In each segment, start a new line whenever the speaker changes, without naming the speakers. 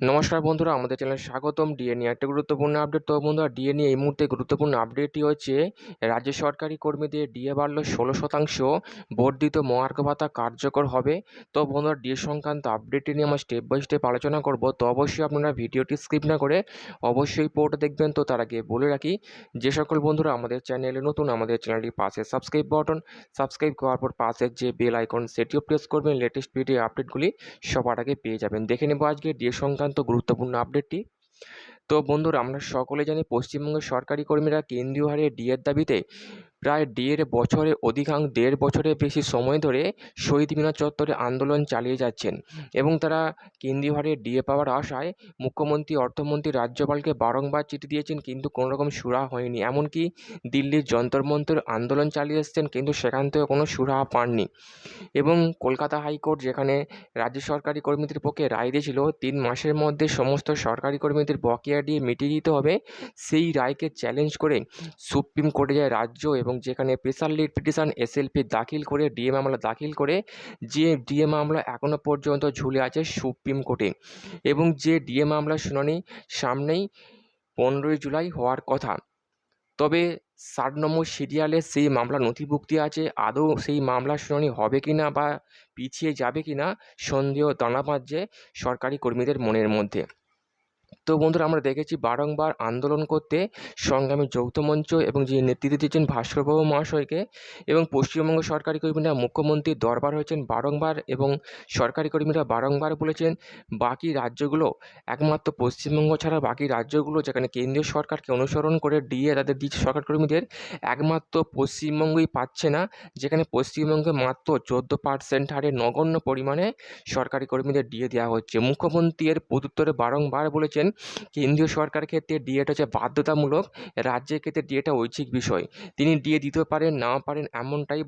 নমস্কার বন্ধুরা, আমাদের চ্যানেলে স্বাগতম ডিএ নিয়ে একটা গুরুত্বপূর্ণ আপডেট তো বন্ধুরা ডিএ নিয়ে এই মুহূর্তে গুরুত্বপূর্ণ আপডেটটি হচ্ছে, রাজ্য সরকারি কর্মীদের ডিএ বাড়লো ষোলো শতাংশ, বর্ধিত মহার্ঘ ভাতা কার্যকর হবে। তো বন্ধুরা, ডিএ সংক্রান্ত আপডেটটি নিয়ে আমরা স্টেপ বাই স্টেপ আলোচনা করব। তো অবশ্যই আপনারা ভিডিওটি স্কিপ না করে অবশ্যই পোর্ট দেখবেন। তো তার আগে বলে রাখি, যে সকল বন্ধুরা আমাদের চ্যানেলে নতুন, আমাদের চ্যানেলটি পাশে সাবস্ক্রাইব বাটন সাবস্ক্রাইব করার পর পাশের যে বেল আইকন সেটিও প্রেস করবেন। লেটেস্ট ভিডিও আপডেটগুলি সবার আগে পেয়ে যাবেন। দেখে নেব আজকে ডিএ সংক্রান্ত গুরুত্বপূর্ণ আপডেটটি তো বন্ধুরা আমরা সকলে জানি পশ্চিমবঙ্গের সরকারি কর্মীরা কেন্দ্রীয় হারে ডিএর দাবিতে প্রায় দেড় বছরে অধিকাংশ দেড় বছরের বেশি সময় ধরে শহীদ মিনার চত্বরে আন্দোলন চালিয়ে যাচ্ছেন এবং তারা কেন্দ্রীয় হারে ডিএ পাওয়ার আশায় মুখ্যমন্ত্রী, অর্থমন্ত্রী, রাজ্যপালকে বারংবার চিঠি দিয়েছেন কিন্তু কোনো রকম সুরাহা হয়নি। এমনকি দিল্লির যন্তর মন্তর আন্দোলন চালিয়ে এসছেন কিন্তু সেখান থেকে কোনো সুরাহা পাননি এবং কলকাতা হাইকোর্ট, যেখানে রাজ্য সরকারি কর্মীদের পক্ষে রায় দিয়েছিল, তিন মাসের মধ্যে সমস্ত সরকারি কর্মীদের বকেয়া দিয়ে মিটিয়ে দিতে হবে। সেই রায়কে চ্যালেঞ্জ করে সুপ্রিম কোর্টে যায় রাজ্য এবং যেখানে স্পেশাল লিড পিটিশন এসএলপি দাখিল করে ডিএ মামলা দাখিল করে, যে ডিএ মামলা এখনও পর্যন্ত ঝুলে আছে সুপ্রিম কোর্টে এবং যে ডিএ মামলার শুনানি সামনেই পনেরোই জুলাই হওয়ার কথা। তবে ষাট নম্বর সিরিয়ালে সেই মামলা নথিভুক্তি আছে। আদৌ সেই মামলার শুনানি হবে কি না বা পিছিয়ে যাবে কি না সন্দেহ দানা বাঁধছে সরকারি কর্মীদের মনের মধ্যে। তো বন্ধুরা আমরা দেখেছি বারংবার আন্দোলন করতে সংগ্রামী যৌথ মঞ্চ এবং যিনি নেতৃত্ব দিয়েছেন ভাস্করবাবু মহাশয়কে এবং পশ্চিমবঙ্গ সরকারি কর্মীরা মুখ্যমন্ত্রীর দরবার হয়েছেন বারংবার এবং সরকারি কর্মীরা বারংবার বলেছেন, বাকি রাজ্যগুলো একমাত্র পশ্চিমবঙ্গ ছাড়া বাকি রাজ্যগুলো যেখানে কেন্দ্রীয় সরকারকে অনুসরণ করে ডিএ তাদের দিচ্ছে সরকার কর্মীদের, একমাত্র পশ্চিমবঙ্গই পাচ্ছে না, যেখানে পশ্চিমবঙ্গে মাত্র চোদ্দ পার্সেন্ট হারে নগণ্য পরিমাণে সরকারি কর্মীদের ডিএ দেওয়া হচ্ছে। মুখ্যমন্ত্রী এর প্রত্যুত্তরে বারংবার বলেছেন কেন্দ্রীয় সরকার ক্ষেত্রে ডিএটা হচ্ছে বাধ্যতামূলক, রাজ্যের ক্ষেত্রে ডিএটা ঐচ্ছিক বিষয়। তিনি ডিএ দিতে পারেন না পারেন, এমনটাই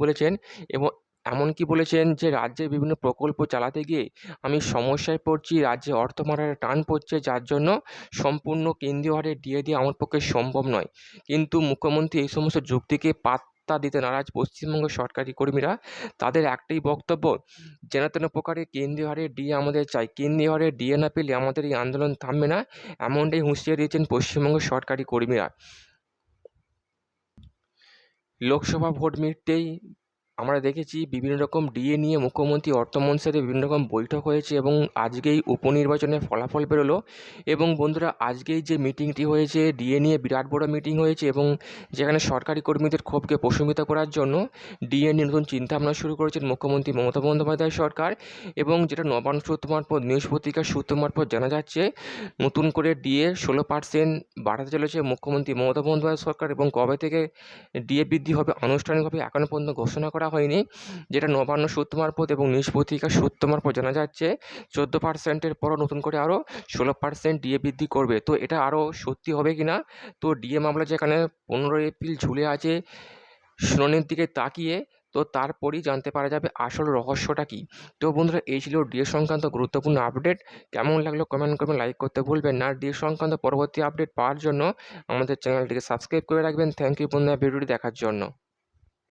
বলেছেন এবং এমনকি বলেছেন যে রাজ্যের বিভিন্ন প্রকল্প চালাতে গিয়ে আমি সমস্যায় পড়ছি, রাজ্যে অর্থ মারার টান পড়ছে, যার জন্য সম্পূর্ণ কেন্দ্রীয় হারে ডিএ দিয়ে আমার পক্ষে সম্ভব নয়। কিন্তু মুখ্যমন্ত্রী এই সমস্ত যুক্তিকে পাত পাত্তা দিতে নারাজ পশ্চিমবঙ্গ সরকারি কর্মীরা। তাদের একটাই বক্তব্য, যেন তেন প্রকারে কেন্দ্রীয় হারে ডিএ আমাদের চাই। কেন্দ্রীয় হারে ডিএ না পেলে আমাদের এই আন্দোলন থামবে না, এমনটাই হুঁশিয়ারি দিয়েছেন পশ্চিমবঙ্গ সরকারি কর্মীরা। লোকসভা ভোট মিটতেই আমরা দেখেছি বিভিন্ন রকম ডিএ নিয়ে মুখ্যমন্ত্রী অর্থমন্ত্রীর সাথে বিভিন্ন রকম বৈঠক হয়েছে এবং আজকেই উপনির্বাচনের ফলাফল বেরোলো। এবং বন্ধুরা, আজকেই যে মিটিংটি হয়েছে, ডিএ নিয়ে বিরাট বড় মিটিং হয়েছে এবং যেখানে সরকারি কর্মীদের ক্ষোভকে প্রশমিত করার জন্য ডিএ নিয়ে নতুন চিন্তাভাবনা শুরু করেছেন মুখ্যমন্ত্রী মমতা বন্দ্যোপাধ্যায় সরকার এবং যেটা নবান্ন সূত্র মারফত, নিউজ পত্রিকার সূত্র মারফত জানা যাচ্ছে, নতুন করে ডিএ ষোলো পার্সেন্ট বাড়াতে চলেছে মুখ্যমন্ত্রী মমতা বন্দ্যোপাধ্যায় সরকার এবং কবে থেকে ডিএ বৃদ্ধি হবে আনুষ্ঠানিকভাবে এখনও পর্যন্ত ঘোষণা করা হয়নি। যেটা নবান্ন সূত্র মারফত এবং নিউজ পত্রিকার সূত্র মারফত জানা যাচ্ছে, চোদ্দ পার্সেন্টের পরও নতুন করে আরও ষোলো পার্সেন্ট ডিএ বৃদ্ধি করবে। তো এটা আরও সত্যি হবে কি না তো ডিএ মামলা যেখানে পনেরোই এপ্রিল ঝুলে আছে, শুনানির দিকে তাকিয়ে, তো তারপরেই জানতে পারা যাবে আসল রহস্যটা কী। তো বন্ধুরা, এই ছিল ডিএ সংক্রান্ত গুরুত্বপূর্ণ আপডেট। কেমন লাগল কমেন্ট করবেন, লাইক করতে ভুলবেন না। ডিএ সংক্রান্ত পরবর্তী আপডেট পাওয়ার জন্য আমাদের চ্যানেলটিকে সাবস্ক্রাইব করে রাখবেন। থ্যাংক ইউ বন্ধুরা, ভিডিওটি দেখার জন্য।